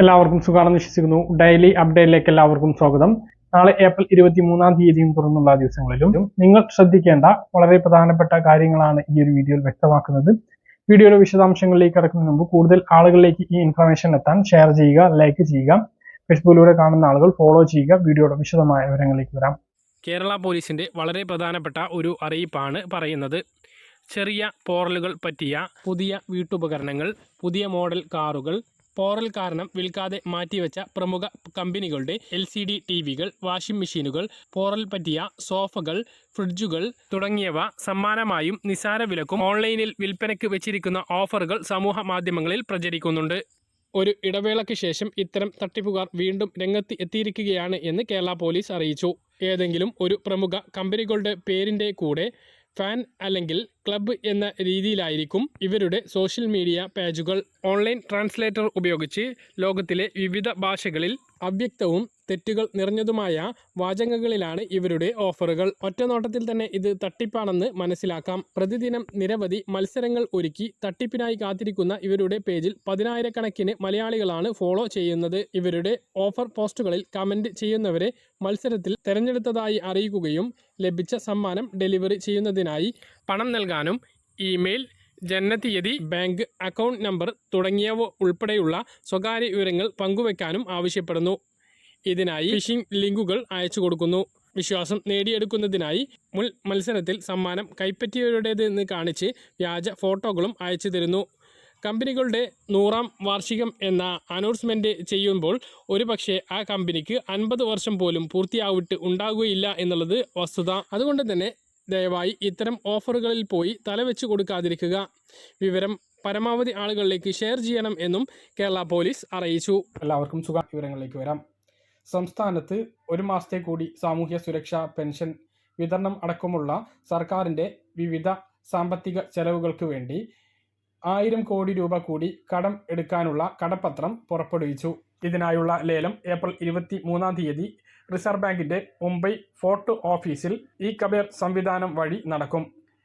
എല്ലാവർക്കും സുഖമാണെന്ന് വിശ്വസിക്കുന്നു. ഡെയിലി അപ്ഡേറ്റിലേക്ക് എല്ലാവർക്കും സ്വാഗതം. നാളെ ഏപ്രിൽ ഇരുപത്തി മൂന്നാം തീയതിയും തുറന്നുള്ള ദിവസങ്ങളിലും നിങ്ങൾ ശ്രദ്ധിക്കേണ്ട വളരെ പ്രധാനപ്പെട്ട കാര്യങ്ങളാണ് ഈ ഒരു വീഡിയോയിൽ വ്യക്തമാക്കുന്നത്. വീഡിയോയുടെ വിശദാംശങ്ങളിലേക്ക് കടക്കുന്നതിന് മുമ്പ് കൂടുതൽ ആളുകളിലേക്ക് ഈ ഇൻഫർമേഷൻ എത്താൻ ഷെയർ ചെയ്യുക ലൈക്ക് ചെയ്യുക ഫേസ്ബുക്കിലൂടെ കാണുന്ന ആളുകൾ ഫോളോ ചെയ്യുക വീഡിയോയുടെ വിശദമായ വിവരങ്ങളിലേക്ക് വരാം. കേരള പോലീസിന്റെ വളരെ പ്രധാനപ്പെട്ട ഒരു അറിയിപ്പാണ് പറയുന്നത്. ചെറിയ പോറലുകൾ പറ്റിയ പുതിയ വീട്ടുപകരണങ്ങൾ പുതിയ മോഡൽ കാറുകൾ പോറൽ കാരണം വിൽക്കാതെ മാറ്റിവെച്ച പ്രമുഖ കമ്പനികളുടെ എൽ സി ഡി ടി വികൾ വാഷിംഗ് മെഷീനുകൾ പോറൽ പറ്റിയ സോഫകൾ ഫ്രിഡ്ജുകൾ തുടങ്ങിയവ സമ്മാനമായും നിസാര വിലക്കും ഓൺലൈനിൽ വിൽപ്പനയ്ക്ക് വെച്ചിരിക്കുന്ന ഓഫറുകൾ സമൂഹ മാധ്യമങ്ങളിൽ പ്രചരിക്കുന്നുണ്ട്. ഒരു ഇടവേളയ്ക്ക് ശേഷം ഇത്തരം തട്ടിപ്പുകാർ വീണ്ടും രംഗത്ത് എത്തിയിരിക്കുകയാണ് എന്ന് കേരള പോലീസ് അറിയിച്ചു. ഏതെങ്കിലും ഒരു പ്രമുഖ കമ്പനികളുടെ പേരിന്റെ കൂടെ ഫാൻ അല്ലെങ്കിൽ ക്ലബ്ബ് എന്ന രീതിയിലായിരിക്കും ഇവരുടെ സോഷ്യൽ മീഡിയ പേജുകൾ. ഓൺലൈൻ ട്രാൻസ്ലേറ്റർ ഉപയോഗിച്ച് ലോകത്തിലെ വിവിധ ഭാഷകളിൽ അവ്യക്തവും തെറ്റുകൾ നിറഞ്ഞതുമായ വാചകങ്ങളിലാണ് ഇവരുടെ ഓഫറുകൾ. ഒറ്റനോട്ടത്തിൽ തന്നെ ഇത് തട്ടിപ്പാണെന്ന് മനസ്സിലാക്കാം. പ്രതിദിനം നിരവധി മത്സരങ്ങൾ ഒരുക്കി തട്ടിപ്പിനായി കാത്തിരിക്കുന്ന ഇവരുടെ പേജിൽ പതിനായിരക്കണക്കിന് മലയാളികളാണ് ഫോളോ ചെയ്യുന്നത്. ഇവരുടെ ഓഫർ പോസ്റ്റുകളിൽ കമന്റ് ചെയ്യുന്നവരെ മത്സരത്തിൽ തെരഞ്ഞെടുത്തതായി അറിയിക്കുകയും ലഭിച്ച സമ്മാനം ഡെലിവറി ചെയ്യുന്നതിനായി പണം നൽകാനും ഇമെയിൽ ജനനതീയതി ബാങ്ക് അക്കൗണ്ട് നമ്പർ തുടങ്ങിയവ ഉൾപ്പെടെയുള്ള സ്വകാര്യ വിവരങ്ങൾ പങ്കുവെക്കാനും ആവശ്യപ്പെടുന്നു. ഇതിനായി ഫിഷിംഗ് ലിങ്കുകൾ അയച്ചു കൊടുക്കുന്നു. വിശ്വാസം നേടിയെടുക്കുന്നതിനായി മുൻ മത്സരത്തിൽ സമ്മാനം കൈപ്പറ്റിയവരുടേതെന്ന് കാണിച്ച് വ്യാജ ഫോട്ടോകളും അയച്ചു തരുന്നു. കമ്പനികളുടെ നൂറാം വാർഷികം എന്ന അനൗൺസ്മെന്റ് ചെയ്യുമ്പോൾ ഒരുപക്ഷെ ആ കമ്പനിക്ക് അൻപത് വർഷം പോലും പൂർത്തിയാവിട്ട് ഉണ്ടാകുകയില്ല എന്നുള്ളത് വസ്തുത. അതുകൊണ്ട് തന്നെ ദയവായി ഇത്തരം ഓഫറുകളിൽ പോയി തലവെച്ച് കൊടുക്കാതിരിക്കുക. വിവരം പരമാവധി ആളുകളിലേക്ക് ഷെയർ ചെയ്യണം എന്നും കേരള പോലീസ് അറിയിച്ചു. എല്ലാവർക്കും സുഖ. വിവരങ്ങളിലേക്ക് വരാം. സംസ്ഥാനത്ത് ഒരു മാസത്തെ കൂടി സാമൂഹ്യ സുരക്ഷാ പെൻഷൻ വിതരണം അടക്കമുള്ള സർക്കാരിന്റെ വിവിധ സാമ്പത്തിക ചെലവുകൾക്ക് വേണ്ടി ആയിരം കോടി രൂപ കൂടി കടം എടുക്കാനുള്ള കടപ്പത്രം പുറപ്പെടുവിച്ചു. ഇതിനായുള്ള ലേലം ഏപ്രിൽ ഇരുപത്തി മൂന്നാം തീയതി റിസർവ് ബാങ്കിന്റെ മുംബൈ ഫോർട്ട് ഓഫീസിൽ ഇ കബേർ സംവിധാനം വഴി നടക്കും.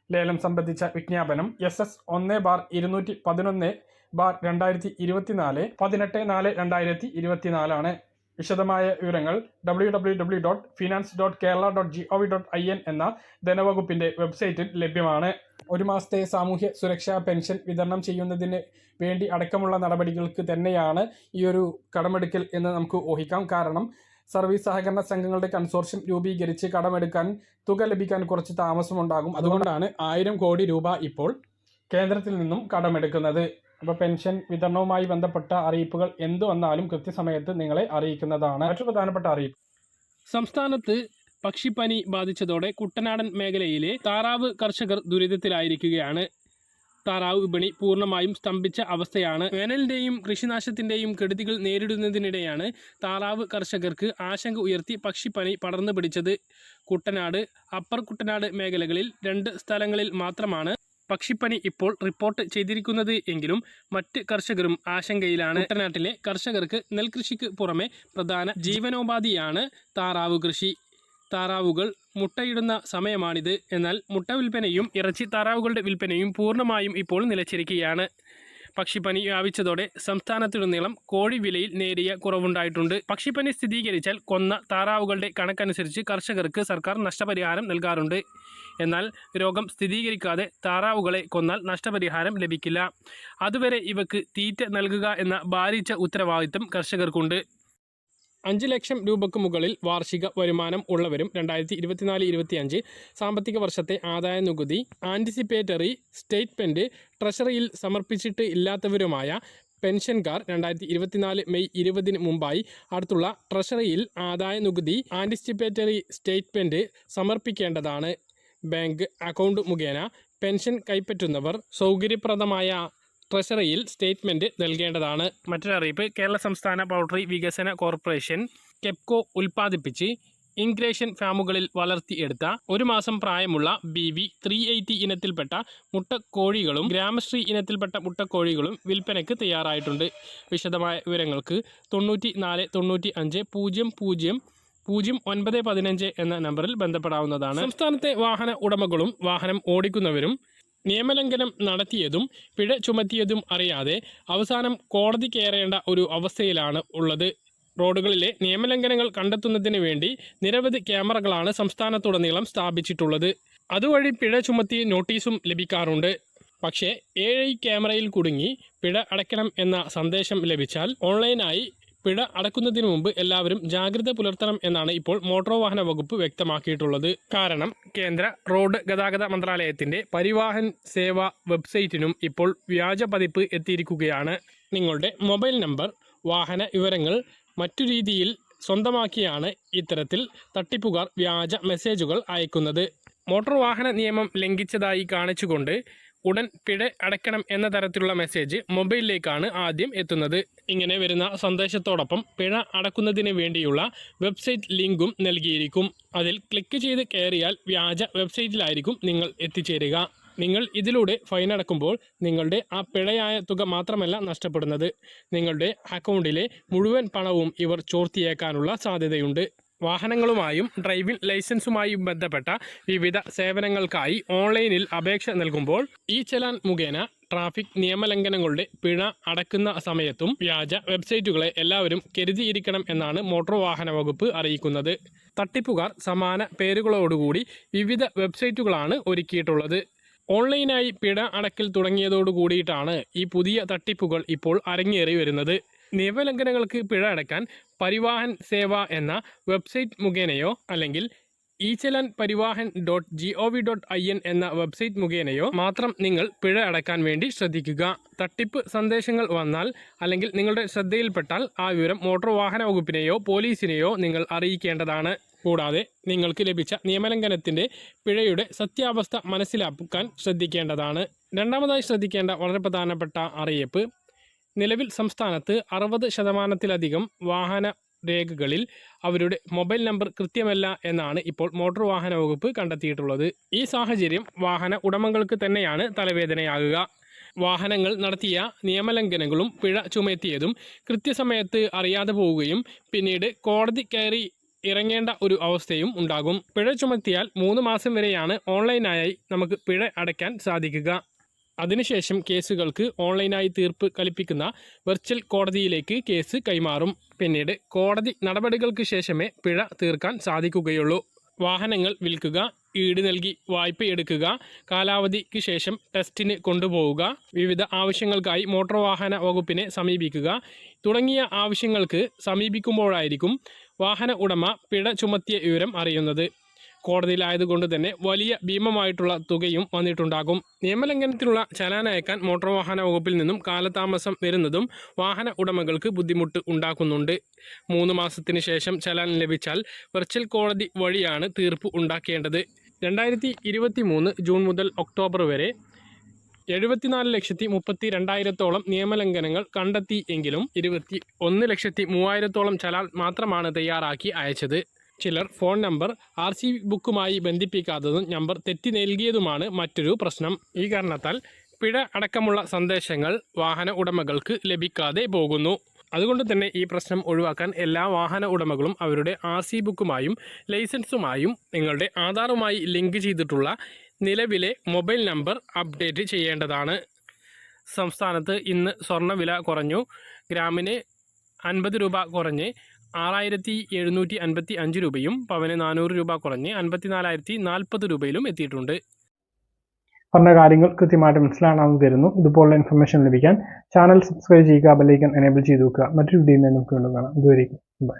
ലേലം സംബന്ധിച്ച വിജ്ഞാപനം എസ് എസ് ഒന്ന് ബാർ ഇരുന്നൂറ്റി പതിനൊന്ന് ബാർ രണ്ടായിരത്തി ഇരുപത്തിനാല് പതിനെട്ട് നാല് രണ്ടായിരത്തി ഇരുപത്തിനാലാണ് വിശദമായ വിവരങ്ങൾ W W W dot finance dot Kerala dot G O V dot I N എന്ന ധനവകുപ്പിന്റെ വെബ്സൈറ്റിൽ ലഭ്യമാണ്. ഒരു മാസത്തെ സാമൂഹ്യ സുരക്ഷാ പെൻഷൻ വിതരണം ചെയ്യുന്നതിന് വേണ്ടി അടക്കമുള്ള നടപടികൾക്ക് തന്നെയാണ് ഈ ഒരു കടമെടുക്കൽ എന്ന് നമുക്ക് ഊഹിക്കാം. കാരണം സർവീസ് സഹകരണ സംഘങ്ങളുടെ കൺസോർഷ്യം രൂപീകരിച്ച് കടമെടുക്കാൻ തുക ലഭിക്കാൻ കുറച്ച് താമസമുണ്ടാകും. അതുകൊണ്ടാണ് ആയിരം കോടി രൂപ ഇപ്പോൾ കേന്ദ്രത്തിൽ നിന്നും കടമെടുക്കുന്നത്. അപ്പോൾ പെൻഷൻ വിതരണവുമായി ബന്ധപ്പെട്ട അറിയിപ്പുകൾ എന്തു വന്നാലും കൃത്യസമയത്ത് നിങ്ങളെ അറിയിക്കുന്നതാണ്. മറ്റു പ്രധാനപ്പെട്ട അറിയിപ്പ്. സംസ്ഥാനത്ത് പക്ഷിപ്പനി ബാധിച്ചതോടെ കുട്ടനാടൻ മേഖലയിലെ താറാവ് കർഷകർ ദുരിതത്തിലായിരിക്കുകയാണ്. താറാവ് വിപണി പൂർണമായും സ്തംഭിച്ച അവസ്ഥയാണ്. വേനലിന്റെയും കൃഷിനാശത്തിന്റെയും കെടുതികൾ നേരിടുന്നതിനിടെയാണ് താറാവ് കർഷകർക്ക് ആശങ്ക ഉയർത്തി പക്ഷിപ്പനി പടർന്നു പിടിച്ചത്. കുട്ടനാട് അപ്പർ കുട്ടനാട് മേഖലകളിൽ രണ്ട് സ്ഥലങ്ങളിൽ മാത്രമാണ് പക്ഷിപ്പനി ഇപ്പോൾ റിപ്പോർട്ട് ചെയ്തിരിക്കുന്നത് എങ്കിലും മറ്റ് കർഷകരും ആശങ്കയിലാണ്. കുട്ടനാട്ടിലെ കർഷകർക്ക് നെൽകൃഷിക്ക് പുറമെ പ്രധാന ജീവനോപാധിയാണ് താറാവ് കൃഷി. താറാവുകൾ മുട്ടയിടുന്ന സമയമാണിത്. എന്നാൽ മുട്ട വിൽപ്പനയും ഇറച്ചി താറാവുകളുടെ വിൽപ്പനയും പൂർണമായും ഇപ്പോൾ നിലച്ചിരിക്കുകയാണ്. പക്ഷിപ്പനി വ്യാപിച്ചതോടെ സംസ്ഥാനത്തുടനീളം കോഴി വിലയിൽ നേരിയ കുറവുണ്ടായിട്ടുണ്ട്. പക്ഷിപ്പനി സ്ഥിരീകരിച്ചാൽ കൊന്ന താറാവുകളുടെ കണക്കനുസരിച്ച് കർഷകർക്ക് സർക്കാർ നഷ്ടപരിഹാരം നൽകാറുണ്ട്. എന്നാൽ രോഗം സ്ഥിരീകരിക്കാതെ താറാവുകളെ കൊന്നാൽ നഷ്ടപരിഹാരം ലഭിക്കില്ല. അതുവരെ ഇവക്ക് തീറ്റ നൽകുക എന്ന ഭാരിച്ച ഉത്തരവാദിത്തം കർഷകർക്കുണ്ട്. അഞ്ച് ലക്ഷം രൂപയ്ക്ക് മുകളിൽ വാർഷിക വരുമാനം ഉള്ളവരും രണ്ടായിരത്തി ഇരുപത്തിനാല് ഇരുപത്തിയഞ്ച് സാമ്പത്തിക വർഷത്തെ ആദായ നികുതി ആന്റിസിപ്പേറ്ററി സ്റ്റേറ്റ്മെന്റ് ട്രഷറിയിൽ സമർപ്പിച്ചിട്ട് ഇല്ലാത്തവരുമായ പെൻഷൻകാർ രണ്ടായിരത്തി ഇരുപത്തിനാല് മെയ് ഇരുപതിന് മുമ്പായി അടുത്തുള്ള ട്രഷറിയിൽ ആദായ നികുതി ആന്റിസിപ്പേറ്ററി സ്റ്റേറ്റ്മെന്റ് സമർപ്പിക്കേണ്ടതാണ്. ബാങ്ക് അക്കൗണ്ട് മുഖേന പെൻഷൻ കൈപ്പറ്റുന്നവർ സൗകര്യപ്രദമായ ട്രഷറിയിൽ സ്റ്റേറ്റ്മെന്റ് നൽകേണ്ടതാണ്. മറ്റൊരറിയിപ്പ് കേരള സംസ്ഥാന പൗൾട്രി വികസന കോർപ്പറേഷൻ കെപ്കോ ഉൽപ്പാദിപ്പിച്ച് ഇൻഗ്രേഷൻ ഫാമുകളിൽ വളർത്തിയെടുത്ത ഒരു മാസം പ്രായമുള്ള ബി വി ത്രീ എയ്റ്റി ഇനത്തിൽപ്പെട്ട മുട്ടക്കോഴികളും ഗ്രാമശ്രീ ഇനത്തിൽപ്പെട്ട മുട്ടക്കോഴികളും വിൽപ്പനയ്ക്ക് തയ്യാറായിട്ടുണ്ട്. വിശദമായ വിവരങ്ങൾക്ക് തൊണ്ണൂറ്റി നാല് തൊണ്ണൂറ്റി അഞ്ച് പൂജ്യം പൂജ്യം പൂജ്യം ഒൻപത് പതിനഞ്ച് എന്ന നമ്പറിൽ ബന്ധപ്പെടാവുന്നതാണ്. സംസ്ഥാനത്തെ വാഹന ഉടമകളും വാഹനം ഓടിക്കുന്നവരും നിയമലംഘനം നടത്തിയതും പിഴ ചുമത്തിയതും അറിയാതെ അവസാനം കോടതി കയറേണ്ട ഒരു അവസ്ഥയിലാണ് ഉള്ളത്. റോഡുകളിലെ നിയമലംഘനങ്ങൾ കണ്ടെത്തുന്നതിന് വേണ്ടി നിരവധി ക്യാമറകളാണ് സംസ്ഥാനത്തുടനീളം സ്ഥാപിച്ചിട്ടുള്ളത്. അതുവഴി പിഴ ചുമത്തി നോട്ടീസും ലഭിക്കാറുണ്ട്. പക്ഷേ ഏഴ് ക്യാമറയിൽ കുടുങ്ങി പിഴ അടയ്ക്കണം എന്ന സന്ദേശം ലഭിച്ചാൽ ഓൺലൈനായി പിഴ അടക്കുന്നതിന് മുമ്പ് എല്ലാവരും ജാഗ്രത പുലർത്തണം എന്നാണ് ഇപ്പോൾ മോട്ടോർ വാഹന വകുപ്പ് വ്യക്തമാക്കിയിട്ടുള്ളത്. കാരണം കേന്ദ്ര റോഡ് ഗതാഗത മന്ത്രാലയത്തിന്റെ പരിവാഹൻ സേവ വെബ്സൈറ്റിനും ഇപ്പോൾ വ്യാജ പതിപ്പ് എത്തിയിരിക്കുകയാണ്. നിങ്ങളുടെ മൊബൈൽ നമ്പർ വാഹന വിവരങ്ങൾ മറ്റു രീതിയിൽ സ്വന്തമാക്കിയാണ് ഇത്തരത്തിൽ തട്ടിപ്പുകാർ വ്യാജ മെസ്സേജുകൾ അയക്കുന്നത്. മോട്ടോർ വാഹന നിയമം ലംഘിച്ചതായി കാണിച്ചുകൊണ്ട് ഉടൻ പിഴ അടയ്ക്കണം എന്ന തരത്തിലുള്ള മെസ്സേജ് മൊബൈലിലേക്കാണ് ആദ്യം എത്തുന്നത്. ഇങ്ങനെ വരുന്ന സന്ദേശത്തോടൊപ്പം പിഴ അടക്കുന്നതിന് വേണ്ടിയുള്ള വെബ്സൈറ്റ് ലിങ്കും നൽകിയിരിക്കും. അതിൽ ക്ലിക്ക് ചെയ്ത് കയറിയാൽ വ്യാജ വെബ്സൈറ്റിലായിരിക്കും നിങ്ങൾ എത്തിച്ചേരുക. നിങ്ങൾ ഇതിലൂടെ ഫൈൻ അടക്കുമ്പോൾ നിങ്ങളുടെ ആ പിഴയായ തുക മാത്രമല്ല നഷ്ടപ്പെടുന്നത്. നിങ്ങളുടെ അക്കൗണ്ടിലെ മുഴുവൻ പണവും ഇവർ ചോർത്തിയേക്കാനുള്ള സാധ്യതയുണ്ട്. വാഹനങ്ങളുമായും ഡ്രൈവിംഗ് ലൈസൻസുമായും ബന്ധപ്പെട്ട വിവിധ സേവനങ്ങൾക്കായി ഓൺലൈനിൽ അപേക്ഷ നൽകുമ്പോൾ ഈ ചലാൻ മുഖേന ട്രാഫിക് നിയമലംഘനങ്ങളുടെ പിഴ അടക്കുന്ന സമയത്തും വ്യാജ വെബ്സൈറ്റുകളെ എല്ലാവരും കരുതിയിരിക്കണം എന്നാണ് മോട്ടോർ വാഹന വകുപ്പ് അറിയിക്കുന്നത്. തട്ടിപ്പുകാർ സമാന പേരുകളോടുകൂടി വിവിധ വെബ്സൈറ്റുകളാണ് ഒരുക്കിയിട്ടുള്ളത്. ഓൺലൈനായി പിഴ അടക്കൽ തുടങ്ങിയതോടുകൂടിയിട്ടാണ് ഈ പുതിയ തട്ടിപ്പുകൾ ഇപ്പോൾ അരങ്ങേറി വരുന്നത്. നിയമലംഘനങ്ങൾക്ക് പിഴ അടയ്ക്കാൻ പരിവാഹൻ സേവ എന്ന വെബ്സൈറ്റ് മുഖേനയോ അല്ലെങ്കിൽ e challan Parivahan dot G O V dot I N എന്ന വെബ്സൈറ്റ് മുഖേനയോ മാത്രം നിങ്ങൾ പിഴ അടക്കാൻ വേണ്ടി ശ്രദ്ധിക്കുക. തട്ടിപ്പ് സന്ദേശങ്ങൾ വന്നാൽ അല്ലെങ്കിൽ നിങ്ങളുടെ ശ്രദ്ധയിൽപ്പെട്ടാൽ ആ വിവരം മോട്ടോർ വാഹന വകുപ്പിനെയോ പോലീസിനെയോ നിങ്ങൾ അറിയിക്കേണ്ടതാണ്. കൂടാതെ നിങ്ങൾക്ക് ലഭിച്ച നിയമലംഘനത്തിന്റെ പിഴയുടെ സത്യാവസ്ഥ മനസ്സിലാക്കാൻ ശ്രദ്ധിക്കേണ്ടതാണ്. രണ്ടാമതായി ശ്രദ്ധിക്കേണ്ട വളരെ പ്രധാനപ്പെട്ട അറിയിപ്പ് നിലവിൽ സംസ്ഥാനത്ത് അറുപത് ശതമാനത്തിലധികം വാഹന രേഖകളിൽ അവരുടെ മൊബൈൽ നമ്പർ കൃത്യമല്ല എന്നാണ് ഇപ്പോൾ മോട്ടോർ വാഹന വകുപ്പ് കണ്ടെത്തിയിട്ടുള്ളത്. ഈ സാഹചര്യം വാഹന ഉടമകൾക്ക് തന്നെയാണ് തലവേദനയാകുക. വാഹനങ്ങൾ നടത്തിയ നിയമലംഘനങ്ങളും പിഴ ചുമത്തിയതും കൃത്യസമയത്ത് അറിയാതെ പോവുകയും പിന്നീട് കോടതി കയറി ഇറങ്ങേണ്ട ഒരു അവസ്ഥയും ഉണ്ടാകും. പിഴ ചുമത്തിയാൽ മൂന്ന് മാസം വരെയാണ് ഓൺലൈനായി നമുക്ക് പിഴ അടയ്ക്കാൻ സാധിക്കുക. അതിനുശേഷം കേസുകൾക്ക് ഓൺലൈനായി തീർപ്പ് കൽപ്പിക്കുന്ന വെർച്വൽ കോടതിയിലേക്ക് കേസ് കൈമാറും. പിന്നീട് കോടതി നടപടികൾക്ക് ശേഷമേ പിഴ തീർക്കാൻ സാധിക്കുകയുള്ളൂ. വാഹനങ്ങൾ വിൽക്കുക ഈട് നൽകി വായ്പ എടുക്കുക കാലാവധിക്ക് ശേഷം ടെസ്റ്റിന് കൊണ്ടുപോവുക വിവിധ ആവശ്യങ്ങൾക്കായി മോട്ടോർ വാഹന വകുപ്പിനെ സമീപിക്കുക തുടങ്ങിയ ആവശ്യങ്ങൾക്ക് സമീപിക്കുമ്പോഴായിരിക്കും വാഹന ഉടമ പിഴ ചുമത്തിയ വിവരം അറിയുന്നത്. കോടതിയിലായതുകൊണ്ട് തന്നെ വലിയ ഭീമമായിട്ടുള്ള തുകയും വന്നിട്ടുണ്ടാകും. നിയമലംഘനത്തിനുള്ള ചലാൻ അയക്കാൻ മോട്ടോർ വാഹന വകുപ്പിൽ നിന്നും കാലതാമസം വരുന്നതും വാഹന ഉടമകൾക്ക് ബുദ്ധിമുട്ട് ഉണ്ടാക്കുന്നുണ്ട്. മൂന്ന് മാസത്തിന് ശേഷം ചലാൻ ലഭിച്ചാൽ വെർച്വൽ കോടതി വഴിയാണ് തീർപ്പ് ഉണ്ടാക്കേണ്ടത്. രണ്ടായിരത്തി ഇരുപത്തി മൂന്ന് ജൂൺ മുതൽ ഒക്ടോബർ വരെ എഴുപത്തിനാല് ലക്ഷത്തി മുപ്പത്തി രണ്ടായിരത്തോളം നിയമലംഘനങ്ങൾ കണ്ടെത്തി എങ്കിലും ഇരുപത്തി ഒന്ന് ലക്ഷത്തി മൂവായിരത്തോളം ചലാൻ മാത്രമാണ് തയ്യാറാക്കി അയച്ചത്. ചിലർ ഫോൺ നമ്പർ ആർ സി ബുക്കുമായി ബന്ധിപ്പിക്കാത്തതും നമ്പർ തെറ്റി നൽകിയതുമാണ് മറ്റൊരു പ്രശ്നം. ഈ കാരണത്താൽ പിഴ അടക്കമുള്ള സന്ദേശങ്ങൾ വാഹന ഉടമകൾക്ക് ലഭിക്കാതെ പോകുന്നു. അതുകൊണ്ട് തന്നെ ഈ പ്രശ്നം ഒഴിവാക്കാൻ എല്ലാ വാഹന ഉടമകളും അവരുടെ ആർ സി ബുക്കുമായും ലൈസൻസുമായും നിങ്ങളുടെ ആധാറുമായി ലിങ്ക് ചെയ്തിട്ടുള്ള നിലവിലെ മൊബൈൽ നമ്പർ അപ്ഡേറ്റ് ചെയ്യേണ്ടതാണ്. സംസ്ഥാനത്ത് ഇന്ന് സ്വർണവില കുറഞ്ഞു. ഗ്രാമിന് അൻപത് രൂപ കുറഞ്ഞ്. ആറായിരത്തി എഴുന്നൂറ്റി അൻപത്തി അഞ്ച് രൂപയും പവന് നാനൂറ് രൂപ കുറഞ്ഞ് അൻപത്തിനാലായിരത്തി നാൽപ്പത് രൂപയിലും എത്തിയിട്ടുണ്ട്. പറഞ്ഞ കാര്യങ്ങൾ കൃത്യമായിട്ട് മനസ്സിലാണെന്ന് തരുന്നു. ഇതുപോലുള്ള ഇൻഫർമേഷൻ ലഭിക്കാൻ ചാനൽ സബ്സ്ക്രൈബ് ചെയ്യുക ബെല്ലൈക്കൻ എനേബിൾ ചെയ്ത് വെക്കുക. മറ്റൊരു വീഡിയോയിൽ നമുക്ക് വീണ്ടും കാണാം. ഇതുവരെയും ബൈ